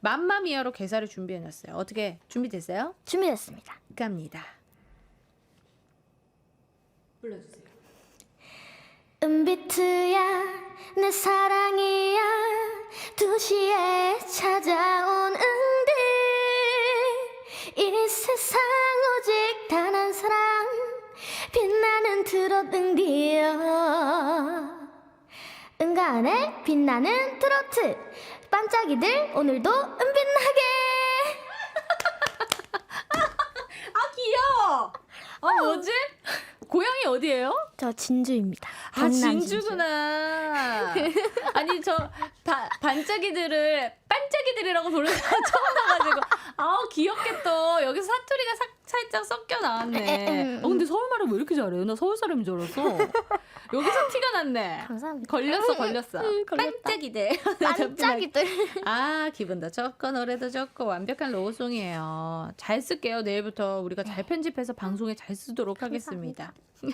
맘마미아로 개사를 준비해놨어요. 어떻게 준비됐어요? 준비됐습니다. 갑니다. 불러주세요. 은비트야 내 사랑이야 두 시에 찾아온 응들 이 세상 오직 단 한 사람 빛나는 트롯 응디여 응가은의 빛나는 트로트 반짝이들 오늘도 은빛나게 아 귀여워. 아 뭐지? 고향이 어디예요? 저 진주입니다. 아 경남 진주. 진주구나. 아니 저 바, 반짝이들을 반짝이들이라고 부르는 거 처음 봐가지고 아우 귀엽게 또 여기서 사투리가 사, 살짝 섞여 나왔네. 어 근데 서울 말을 왜 이렇게 잘해요? 나 서울 사람인 줄 알았어. 여기서 티가 났네. 감사합니다. 걸렸어 걸렸어. 음, 걸렸다. 반짝이들. 반짝이들. 아 기분도 좋고 노래도 좋고 완벽한 로우송이에요. 잘 쓸게요. 내일부터 우리가 잘 편집해서 방송에 잘 쓰도록 하겠습니다.